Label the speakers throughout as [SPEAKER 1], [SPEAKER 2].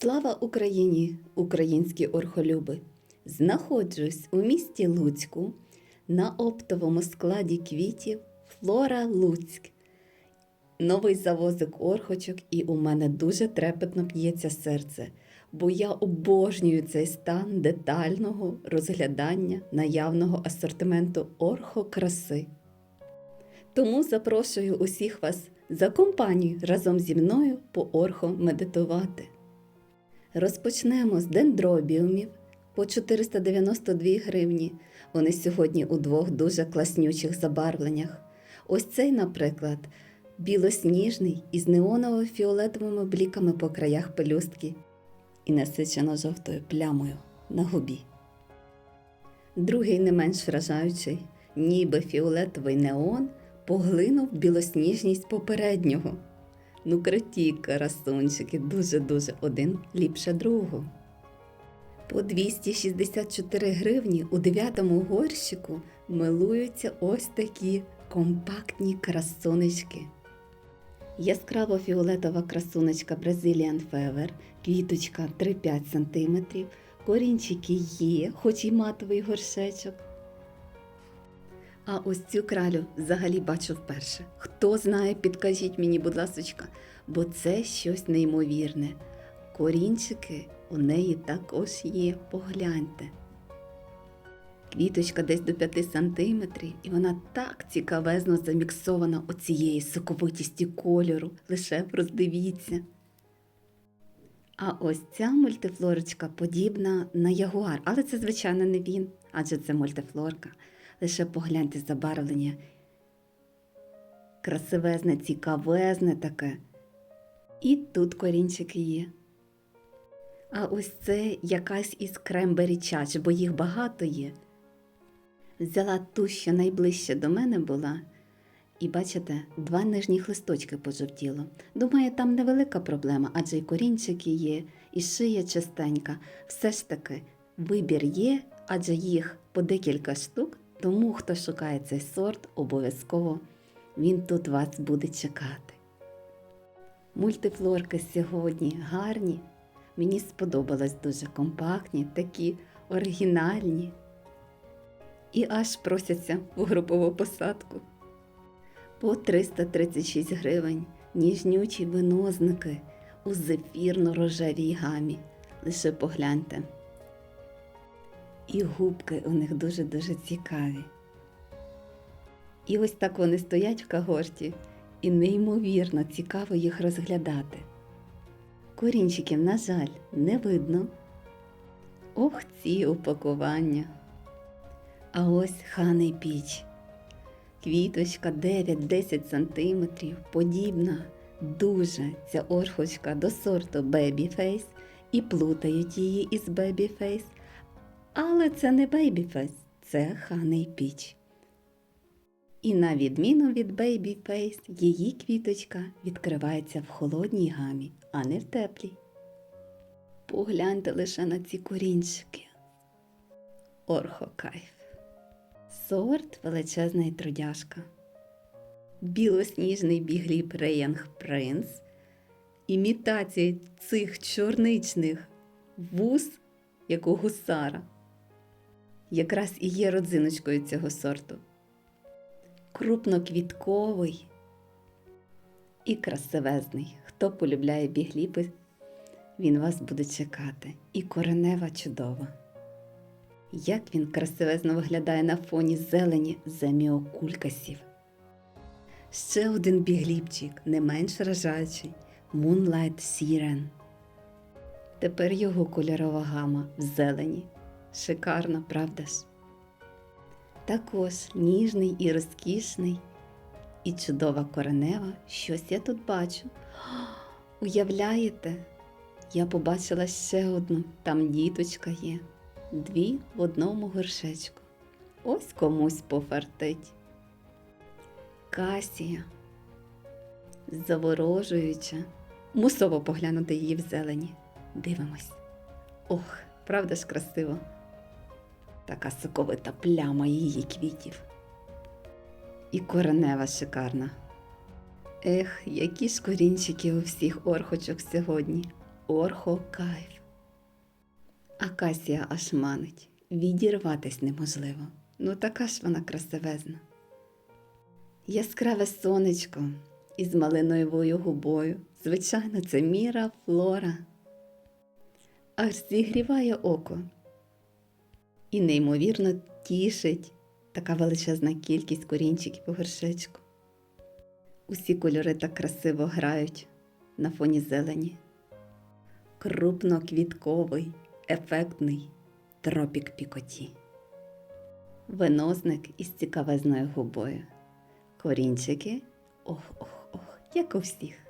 [SPEAKER 1] Слава Україні, українські орхолюби! Знаходжусь у місті Луцьку на оптовому складі квітів Флора Луцьк. Новий завозик орхочок, і у мене дуже трепетно б'ється серце, бо я обожнюю цей стан детального розглядання наявного асортименту орхокраси. Тому запрошую усіх вас за компанію разом зі мною по орхо медитувати. Розпочнемо з дендробіумів по 492 гривні. Вони сьогодні у двох дуже класнючих забарвленнях. Ось цей, наприклад, білосніжний із неоново-фіолетовими бліками по краях пелюстки і насичено жовтою плямою на губі. Другий не менш вражаючий, ніби фіолетовий неон поглинув білосніжність попереднього. Ну, круті красунчики, дуже-дуже один ліпше другого. По 264 гривні у дев'ятому горщику милуються ось такі компактні красунечки. Яскраво фіолетова красунечка Brazilian Fever, квіточка 3-5 см, корінчики є, хоч і матовий горшечок. А ось цю кралю взагалі бачу вперше. Хто знає, підкажіть мені, будь ласочка, бо це щось неймовірне. Корінчики у неї також є, погляньте. Квіточка десь до 5 сантиметрів, і вона так цікавезно заміксована оцієї соковитісті кольору. Лише роздивіться. А ось ця мультифлорочка подібна на ягуар, але це, звичайно, не він, адже це мультифлорка. Лише погляньте забарвлення. Красивезне, цікавезне таке. І тут корінчики є. А ось це якась із крембері чач, бо їх багато є. Взяла ту, що найближче до мене була, і бачите, два нижніх листочки пожовтіло. Думаю, там невелика проблема, адже й корінчики є, і шия чистенька. Все ж таки, вибір є, адже їх по декілька штук, тому хто шукає цей сорт, обов'язково він тут вас буде чекати. Мультифлорки сьогодні гарні. Мені сподобалось дуже компактні, такі оригінальні. І аж просяться в групову посадку. По 336 гривень ніжнючі винозники у зефірно-рожевій гамі. Лише погляньте. І губки у них дуже-дуже цікаві. І ось так вони стоять в кагорті, і неймовірно цікаво їх розглядати. Корінчиків, на жаль, не видно. Ох, ці упакування. А ось ханий піч. Квіточка 9-10 см, подібна дуже ця орхочка до сорту Babyface і плутають її із Babyface. Але це не Babyface, це ханий піч. І на відміну від Babyface, її квіточка відкривається в холодній гамі, а не в теплій. Погляньте лише на ці корінчики. Орхокайф. Сорт величезний трудяшка. Білосніжний бігліп Реянг Принц. Імітація цих чорничних вуз, як у гусара. Якраз і є родзиночкою цього сорту крупноквітковий і красивезний. Хто полюбляє бігліпи, він вас буде чекати. І коренева чудова. Як він красивезно виглядає на фоні зелені заміокулькасів. Ще один бігліпчик, не менш вражаючий Moonlight Siren. Тепер його кольорова гама в зелені. Шикарно, правда ж? Також ніжний і розкішний, і чудова коренева. Щось я тут бачу. Уявляєте, я побачила ще одну, там діточка є, дві в одному горшечку. Ось комусь пофартить. Касія, заворожуюча, мусово поглянути її в зелені. Дивимось. Ох, правда ж красиво така соковита пляма її квітів. І коренева шикарна. Ех, які ж корінчики у всіх орхочок сьогодні. орхокайф. Акація аж манить, відірватись неможливо. Ну така ж вона красивезна. Яскраве сонечко із малиновою губою. Звичайно, це міра флора. Аж зігріває око. І неймовірно тішить така величезна кількість корінчиків у горшечку. Усі кольори так красиво грають на фоні зелені. Крупноквітковий, ефектний тропік пікоті. Виносник із цікавезною губою. Корінчики ох-ох-ох, як у всіх.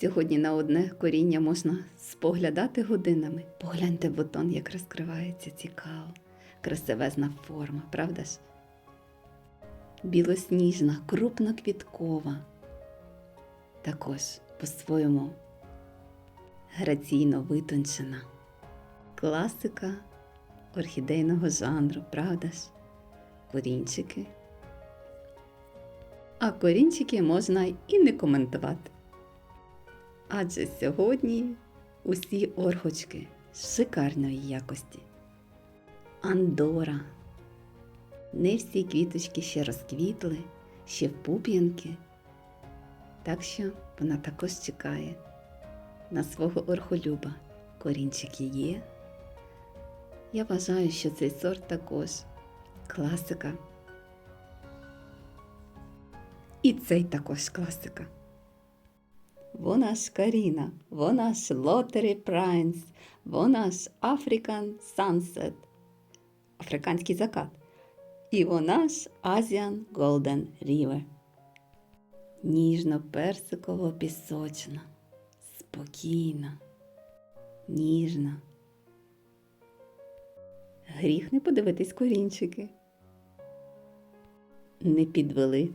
[SPEAKER 1] Сьогодні на одне коріння можна споглядати годинами. Погляньте бутон, як розкривається цікаво, красивезна форма, правда ж? Білосніжна, крупноквіткова. Також по-своєму граційно витончена. Класика орхідейного жанру, правда ж? Корінчики. А корінчики можна і не коментувати. Адже сьогодні усі орхочки шикарної якості. Андора. Не всі квіточки ще розквітли, ще в пуп'янки. Так що вона також чекає на свого орхолюба. Корінчики є. Я вважаю, що цей сорт також класика. І цей також класика. Вона ж Каріна, вона ж Лотері Прайнс, вона ж African Sunset, африканський закат. І вона ж Asian Golden River. Ніжно-персиково пісочна, спокійна, ніжна. Гріх не подивитись корінчики. Не підвели.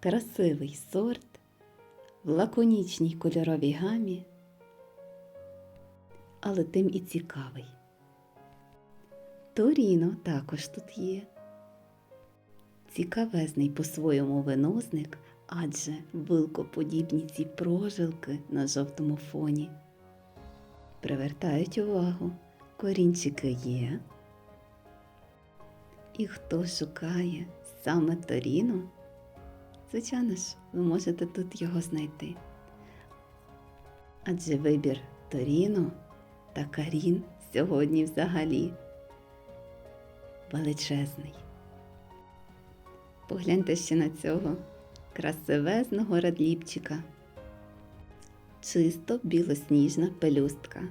[SPEAKER 1] Красивий сорт в лаконічній кольоровій гамі, але тим і цікавий. Торіно також тут є. Цікавезний по-своєму виносник, адже вилкоподібні ці прожилки на жовтому фоні. Привертають увагу, корінчики є. І хто шукає саме Торіно, звичайно ж, ви можете тут його знайти. Адже вибір Торіно та Карін сьогодні взагалі величезний. Погляньте ще на цього красивезного радліпчика. Чисто білосніжна пелюстка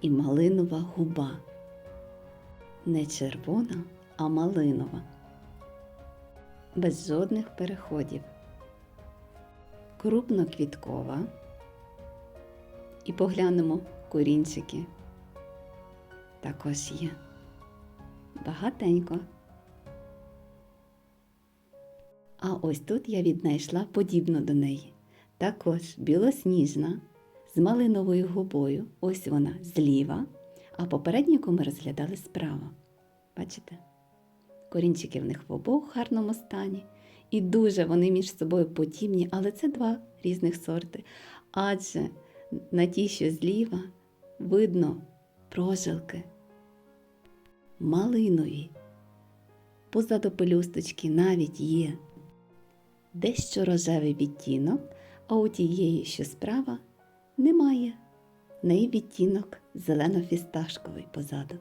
[SPEAKER 1] і малинова губа. Не червона, а малинова. Без жодних переходів. Крупноквіткова. І поглянемо корінчики. Також є. Багатенько. А ось тут я віднайшла подібну до неї. Також білосніжна, з малиновою губою. Ось вона зліва, а попередніку ми розглядали справа. Бачите? Корінчики в них в обох гарному стані. І дуже вони між собою подібні, але це два різних сорти. Адже на тій, що зліва, видно прожилки малинові. Позаду пелюсточки навіть є дещо рожевий відтінок, а у тієї, що справа, немає. В неї відтінок зелено-фісташковий позаду.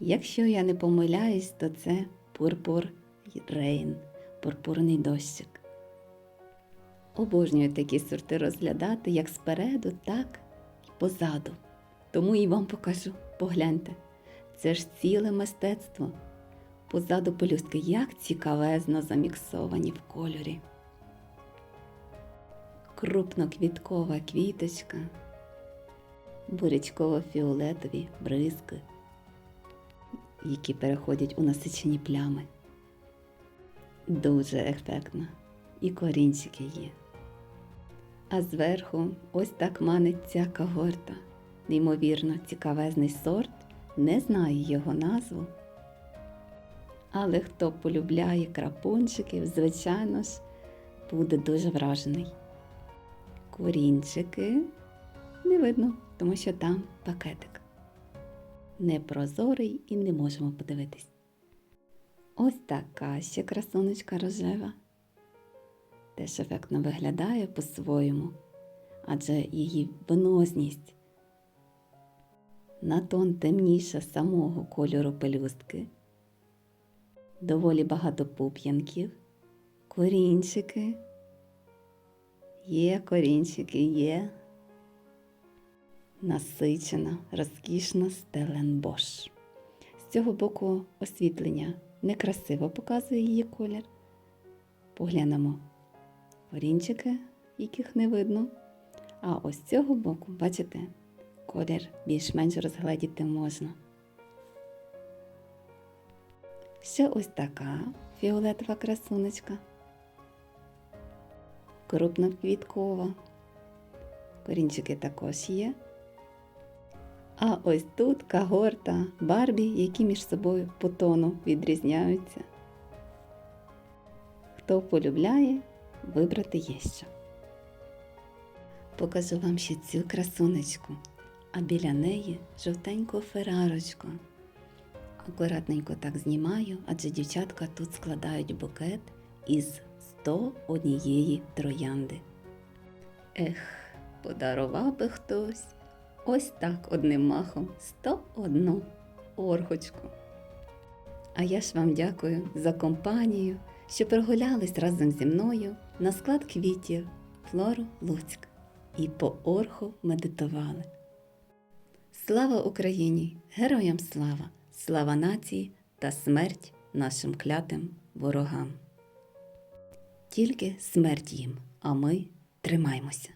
[SPEAKER 1] Якщо я не помиляюсь, то це пурпур рейн, пурпурний дощик. Обожнюю такі сорти розглядати як спереду, так і позаду. Тому і вам покажу. Погляньте. Це ж ціле мистецтво. Позаду пелюстки як цікавезно заміксовані в кольорі. Крупноквіткова квіточка, бурячково-фіолетові бризки, які переходять у насичені плями. Дуже ефектно. І корінчики є. А зверху ось так манить ця когорта. Неймовірно, цікавезний сорт, не знаю його назву. Але хто полюбляє крапунчиків, звичайно ж, буде дуже вражений. Корінчики не видно, тому що там пакетик. Непрозорий і не можемо подивитись. Ось така ще красунечка рожева. Теж ефектно виглядає по-своєму, адже її виносність на тон темніша самого кольору пелюстки, доволі багато пуп'янків, корінчики. Є корінчики, є насичена, розкішна стеленбош. З цього боку освітлення некрасиво показує її колір. Поглянемо корінчики, яких не видно. А ось з цього боку, бачите, колір більш-менш розгледіти можна. Ще ось така фіолетова красунечка. Крупноквіткова. Корінчики також є. А ось тут кагорта Барбі, які між собою по тону відрізняються. Хто полюбляє, вибрати є що. Покажу вам ще цю красунечку, а біля неї жовтеньку ферарочку. Акуратненько так знімаю, адже дівчатка тут складають букет із 101 троянди. Ех, подарував би хтось ось так одним махом 101 орхочку. А я ж вам дякую за компанію, що прогулялись разом зі мною на склад квітів Флору Луцьк і по орху медитували. Слава Україні! Героям слава! Слава нації та смерть нашим клятим ворогам! Тільки смерть їм, а ми тримаймося.